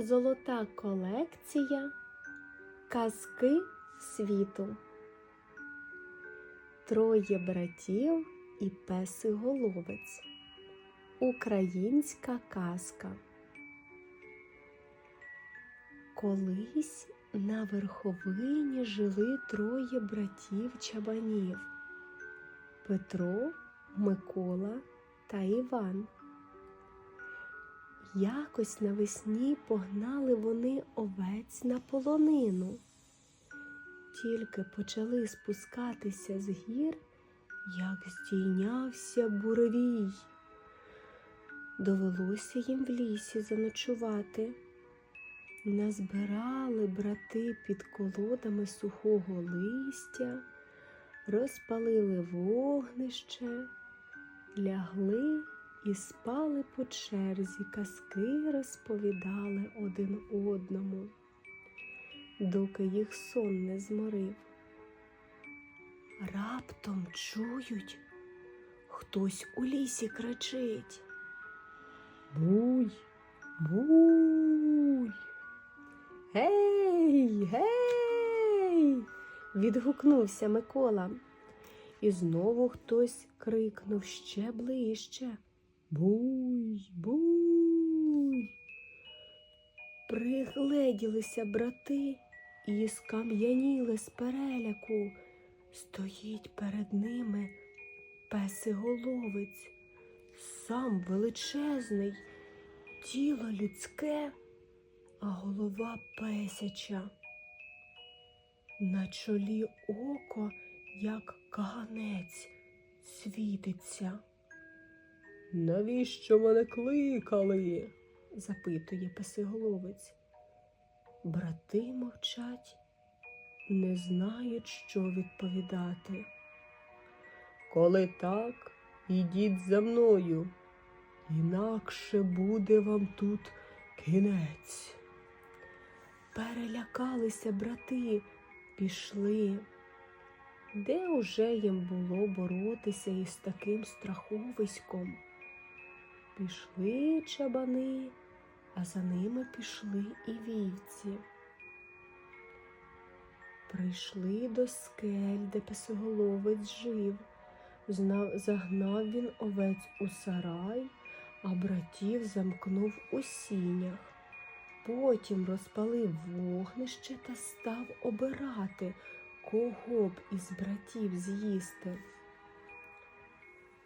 Золота колекція Казки світу. Троє братів і песиголовець. Українська казка. Колись на верховині жили троє братів чабанів Петро, Микола та Іван. Якось навесні погнали вони овець на полонину. Тільки почали спускатися з гір, як здійнявся буревій. Довелося їм в лісі заночувати. Назбирали брати під колодами сухого листя, розпалили вогнище, лягли і спали по черзі, казки розповідали один одному, доки їх сон не зморив. Раптом чують, хтось у лісі кричить. Буй, буй. Гей, гей. відгукнувся Микола. І знову хтось крикнув ще ближче. Буй, буй. Пригледілися брати і скам'яніли з переляку. Стоїть перед ними песиголовець, сам величезний, тіло людське, а голова песяча. На чолі око, як каганець, світиться. Навіщо мене кликали? запитує песиголовець. Брати мовчать, не знають, що відповідати. Коли так, ідіть за мною, інакше буде вам тут кінець. Перелякалися брати, пішли. Де уже їм було боротися із таким страховиськом? Пішли чабани, а за ними пішли і вівці. Прийшли до скель, де песоголовець жив. Загнав він овець у сарай, а братів замкнув у сінях. Потім розпалив вогнище та став обирати, кого б із братів з'їсти.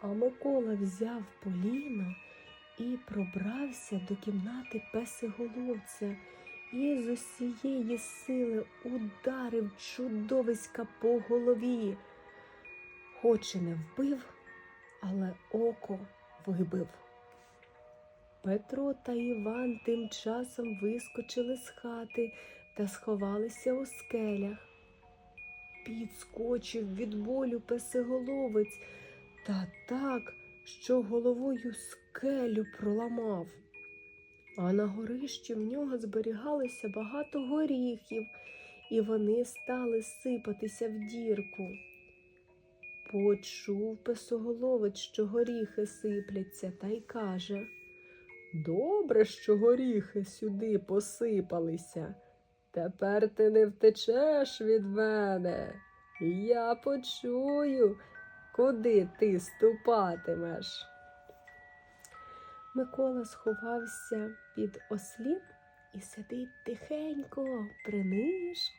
А Микола взяв поліно і пробрався до кімнати песиголовця і з усієї сили ударив чудовиська по голові. Хоч і не вбив, але око вибив. Петро та Іван тим часом вискочили з хати та сховалися у скелях. Підскочив від болю песиголовець та так, що головою скелю проламав. А на горищі в нього зберігалося багато горіхів, і вони стали сипатися в дірку. Почув песоголовець, що горіхи сипляться, та й каже Добре, що горіхи сюди посипалися. Тепер ти не втечеш від мене. Я почую, куди ти ступатимеш. Микола сховався під ослін і сидить тихенько, принишк.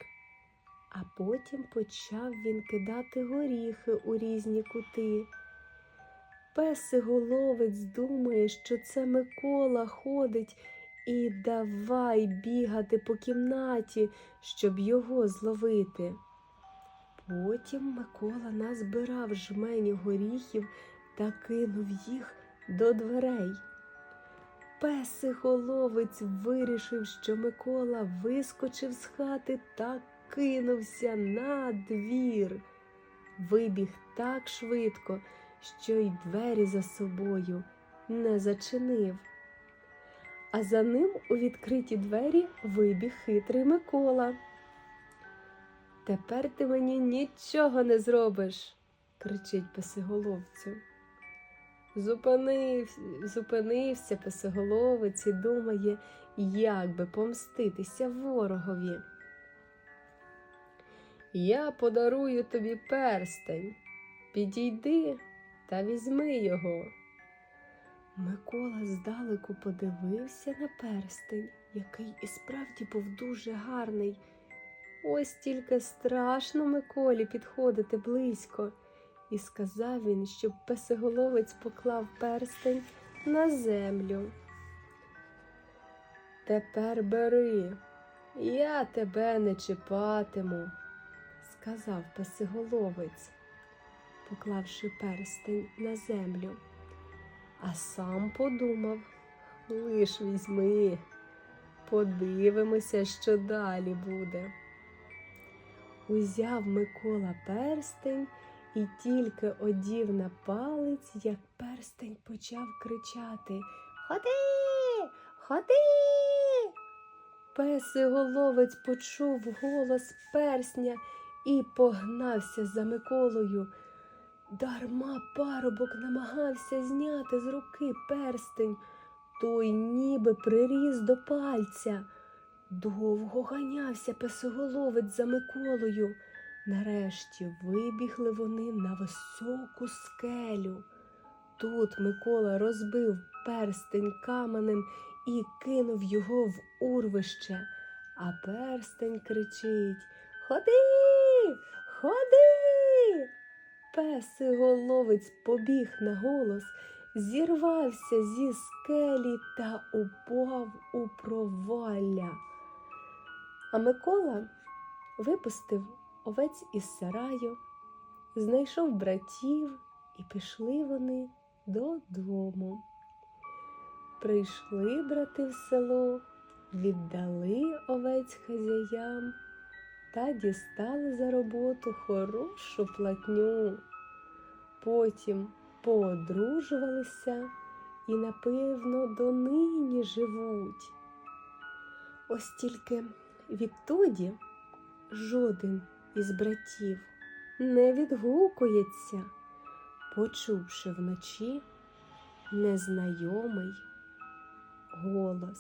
А потім почав він кидати горіхи у різні кути. Песиголовець думає, що це Микола ходить, і давай бігати по кімнаті, щоб його зловити. Потім Микола назбирав жмені горіхів та кинув їх до дверей. Песиголовець вирішив, що Микола вискочив з хати та кинувся на двір. Вибіг так швидко, що й двері за собою не зачинив. А за ним у відкриті двері вибіг хитрий Микола. Тепер ти мені нічого не зробиш, кричить песиголовцю. Зупинив, зупинився песиголовець і думає, як би помститися ворогові. Я подарую тобі перстень. Підійди та візьми його. Микола здалеку подивився на перстень, який і справді був дуже гарний. Ось тільки страшно Миколі підходити близько. І сказав він, щоб песиголовець поклав перстень на землю. Тепер бери, я тебе не чіпатиму, сказав песиголовець, поклавши перстень на землю. А сам подумав, лиш візьми, подивимося, що далі буде. Узяв Микола перстень і тільки одів на палець, як перстень почав кричати Ходи, ходи. Песиголовець почув голос персня і погнався за Миколою. Дарма парубок намагався зняти з руки перстень, той ніби приріс до пальця. Довго ганявся песоголовець за Миколою. Нарешті вибігли вони на високу скелю. Тут Микола розбив перстень каменем і кинув його в урвище, а перстень кричить Ходи, ходи. Песиголовець побіг на голос, зірвався зі скелі та упав у провалля. А Микола випустив овець із сараю, знайшов братів, і пішли вони додому. Прийшли брати в село, віддали овець хазяям та дістали за роботу хорошу платню. Потім поодружувалися і, напевно, донині живуть. Ось тільки відтоді жоден із братів не відгукується, почувши вночі незнайомий голос.